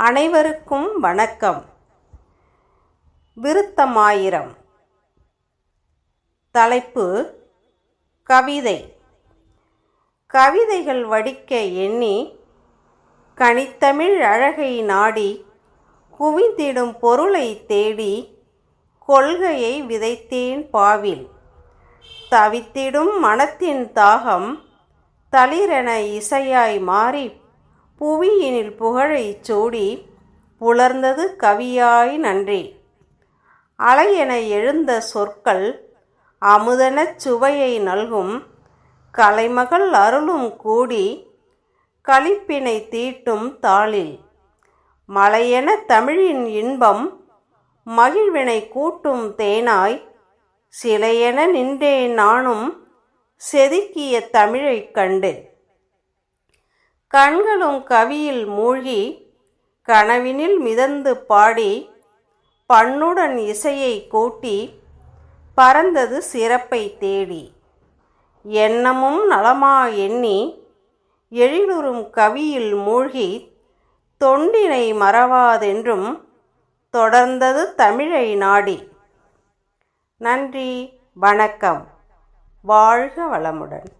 அனைவருக்கும் வணக்கம். விருத்தமாயிரம். தலைப்பு கவிதை. கவிதைகள் வடிக்க எண்ணி கனித்தமிழ் அழகை நாடி குவிந்திடும் பொருளை தேடி கொள்கையை விதைத்தேன் பாவில். தவித்திடும் மனத்தின் தாகம் தளிரென இசையாய் மாறி புவியினில் புகழைச் சூடி புலர்ந்தது கவியாய் நன்றி. அலையென எழுந்த சொற்கள் அமுதனச் சுவையை நல்கும். கலைமகள் அருளும் கூடி களிப்பினை தீட்டும் தாளில். மலையென தமிழின் இன்பம் மகிழ்வினை கூட்டும் தேனாய். சிலையென நின்றேன் நானும் செதுக்கிய தமிழைக் கண்டு. கண்களும் கவியில் மூழ்கி கனவினில் மிதந்து பாடி பண்ணுடன் இசையை கூட்டி பறந்தது சிறப்பை தேடி. எண்ணமும் நலமா எண்ணி எழிலுறும் கவியில் மூழ்கி தொண்டினை மறவாதென்றும் தொடர்ந்தது தமிழை நாடி. நன்றி வணக்கம். வாழ்க வளமுடன்.